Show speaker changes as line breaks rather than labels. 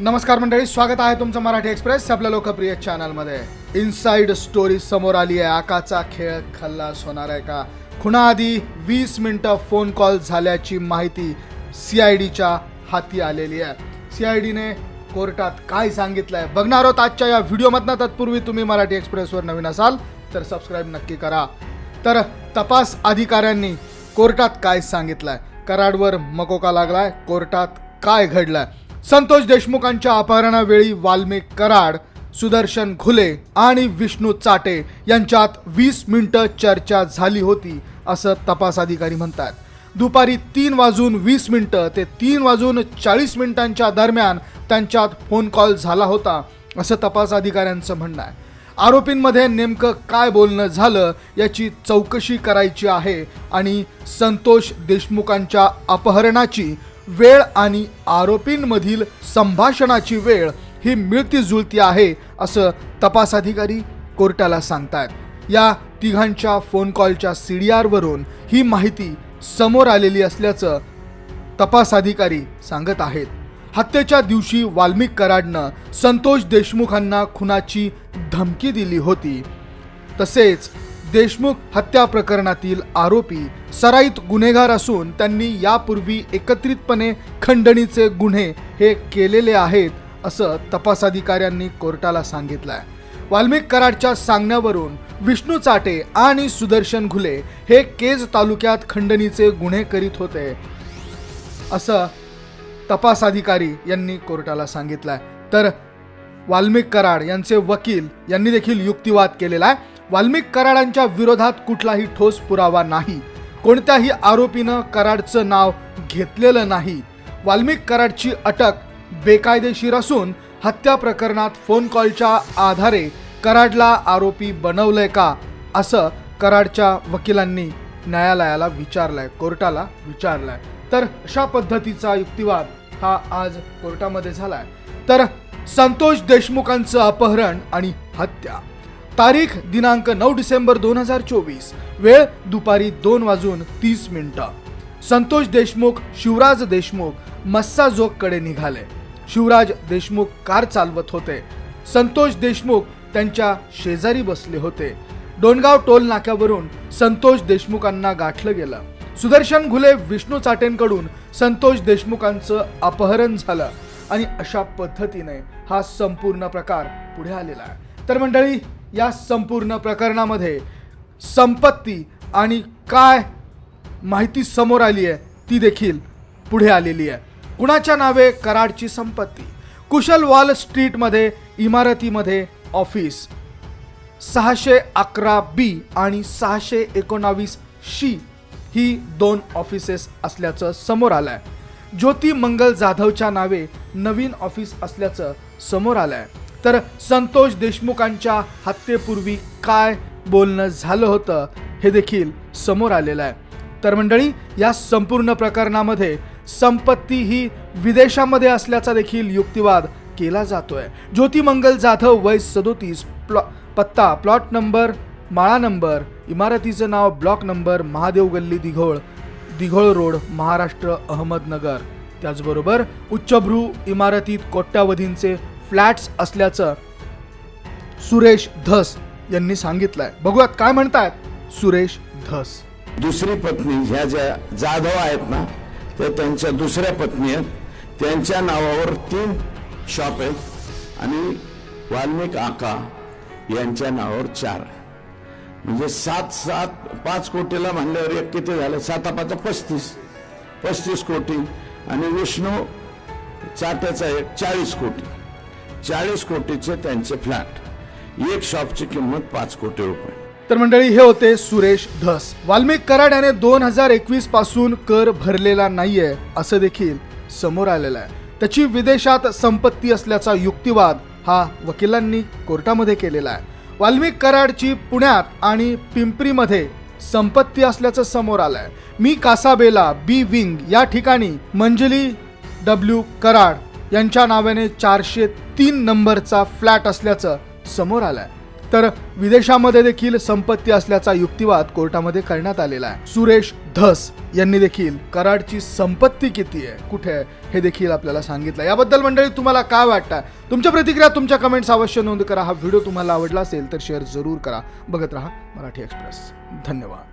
नमस्कार मंडळी स्वागत आहे तुमचं मराठी एक्सप्रेस आपल्या लोकप्रिय चॅनलमध्ये. इनसाइड स्टोरी समोर आली आहे. आकाचा खेळ खल्लास होणार आहे का? खुणाआधी वीस मिनटं फोन कॉल झाल्याची माहिती सी आय डीच्या हाती आलेली आहे. सी आय डीने कोर्टात काय सांगितलं आहे बघणार आहोत आजच्या या व्हिडिओमधनं. तत्पूर्वी तुम्ही मराठी एक्सप्रेसवर नवीन असाल तर सबस्क्राईब नक्की करा. तर तपास अधिकाऱ्यांनी कोर्टात काय सांगितलं आहे कराडवर मकोका लागलाय. कोर्टात काय घडलं आहे संतोष देशमुखांच्या अपहरणावेळी वाल्मिक कराड सुदर्शन घुले आणि विष्णू चाटे यांच्यात वीस मिनिटं चर्चा झाली होती असं तपास अधिकारी म्हणतात. दुपारी तीन वाजून वीस मिनिटं ते तीन वाजून चाळीस मिनिटांच्या दरम्यान त्यांच्यात फोन कॉल झाला होता असं तपास अधिकाऱ्यांचं म्हणणं आहे. आरोपींमध्ये नेमकं काय बोलणं झालं याची चौकशी करायची आहे आणि संतोष देशमुखांच्या अपहरणाची वेळ आणि आरोपींमधील संभाषणाची वेळ ही मिळती जुळती आहे असं तपास अधिकारी कोर्टाला सांगतात या तिघांच्या फोन कॉलच्या सी डी आरवरून ही माहिती समोर आलेली असल्याचं तपास अधिकारी सांगत आहेत. हत्येच्या दिवशी वाल्मिक कराडनं संतोष देशमुखांना खुनाची धमकी दिली होती. तसेच देशमुख हत्या प्रकरणातील आरोपी सराईत गुन्हेगार असून त्यांनी यापूर्वी एकत्रितपणे खंडणीचे गुन्हे हे केलेले आहेत असं तपास अधिकाऱ्यांनी कोर्टाला सांगितलंय. वाल्मिक कराडच्या सांगण्यावरून विष्णू चाटे आणि सुदर्शन घुले हे केज तालुक्यात खंडणीचे गुन्हे करीत होते असं तपासाधिकारी यांनी कोर्टाला सांगितलंय. तर वाल्मिक कराड यांचे वकील यांनी देखील युक्तिवाद केलेला आहे. वाल्मिक कराडांच्या विरोधात कुठलाही ठोस पुरावा नाही. कोणत्याही आरोपीनं कराडचं नाव घेतलेलं नाही. वाल्मिक कराडची अटक बेकायदेशीर असून हत्या प्रकरणात फोन कॉलच्या आधारे कराडला आरोपी बनवलंय का असं कराडच्या वकिलांनी न्यायालयाला विचारलंय कोर्टाला विचारलंय. तर अशा पद्धतीचा युक्तिवाद हा आज कोर्टामध्ये झालाय. तर संतोष देशमुखांचं अपहरण आणि हत्या. तारीख दिनांक नऊ डिसेंबर दोन हजार चोवीस वेळ दुपारी दोन वाजून तीस मिनिटं. संतोष देशमुख शिवराज देशमुख मस्साजोगकडे निघाले. शिवराज देशमुख कार चालवत होते. संतोष देशमुख त्यांच्या शेजारी बसले होते. डोणगाव टोल नाक्यावरून संतोष देशमुखांना गाठलं गेलं. सुदर्शन घुले विष्णू चाटेंकडून संतोष देशमुखांचं अपहरण झालं आणि अशा पद्धतीने हा संपूर्ण प्रकार पुढे आलेला आहे. तर मंडळी या संपूर्ण प्रकरणामध्ये संपत्ती आणि काय माहिती समोर आली आहे ती देखील पुढे आलेली आहे. कुणाच्या नावे? कराडची संपत्ती. कुशल वॉल स्ट्रीटमध्ये इमारतीमध्ये ऑफिस. सहाशे अकरा बी आणि सहाशे एकोणावीस शी ही दोन ऑफिसेस असल्याचं समोर आलं आहे ज्योती मंगल जाधवच्या नावे नवीन ऑफिस असल्याचं समोर आलं आहे तर संतोष देशमुखांच्या हत्येपूर्वी काय बोलणं झालं होतं हे देखील समोर आलेलं आहे. तर मंडळी या संपूर्ण प्रकरणामध्ये संपत्ती ही विदेशामध्ये असल्याचा देखील युक्तिवाद केला जातोय. ज्योतिमंगल जाधव वय सदोतीस प्लॉ पत्ता प्लॉट नंबर माळा नंबर इमारतीचं नाव ब्लॉक नंबर महादेव गल्ली दिघोळ दिघोळ रोड महाराष्ट्र अहमदनगर. त्याचबरोबर उच्चभ्रू इमारतीत कोट्यावधींचे फ्लॅट्स असल्याचं सुरेश धस यांनी सांगितलंय. बघूयात काय म्हणतात सुरेश धस.
दुसरी पत्नी ह्या ज्या जाधव आहेत ना त्या त्यांच्या दुसऱ्या पत्नी आहेत. त्यांच्या नावावर तीन शॉप आहेत आणि वाल्मिक आका यांच्या नावावर चार म्हणजे सात सात पाच कोटीला म्हणल्यावर एक किती झालं? सात पाच पस्तीस. पस्तीस कोटी आणि विष्णू चाट्याचा एक चाळीस कोटी. चाळीस कोटीचे त्यांचे फ्लॅट. एक शॉपची किंमत पाच कोटी रुपये.
तर मंडळी हे होते सुरेश धस. वाल्मिक कराड याने दोन हजार एकवीसपासून कर भरलेला नाहीये असं देखील समोर आलेलं आहे. त्याची विदेशात संपत्ती असल्याचा युक्तिवाद हा वकिलांनी कोर्टामध्ये केलेला आहे. वाल्मिक कराडची पुण्यात आणि पिंपरीमध्ये संपत्ती असल्याचं समोर आलंय. मी कासाबेला बी विंग या ठिकाणी मंजली डब्ल्यू कराड यांच्या नावाने चारशे तीन नंबरचा फ्लॅट असल्याचं समोर आलंय. तर विदेशामध्ये देखील संपत्ती असल्याचा युक्तिवाद कोर्टामध्ये करण्यात आलेला आहे. सुरेश धस यांनी देखील कराडची संपत्ती किती आहे कुठे आहे हे देखील आपल्याला सांगितलं. याबद्दल मंडळी तुम्हाला काय वाटतं तुमच्या प्रतिक्रिया तुमच्या कमेंट्स अवश्य नोंद करा. हा व्हिडिओ तुम्हाला आवडला असेल तर शेअर जरूर करा. बघत राहा मराठी एक्सप्रेस धन्यवाद.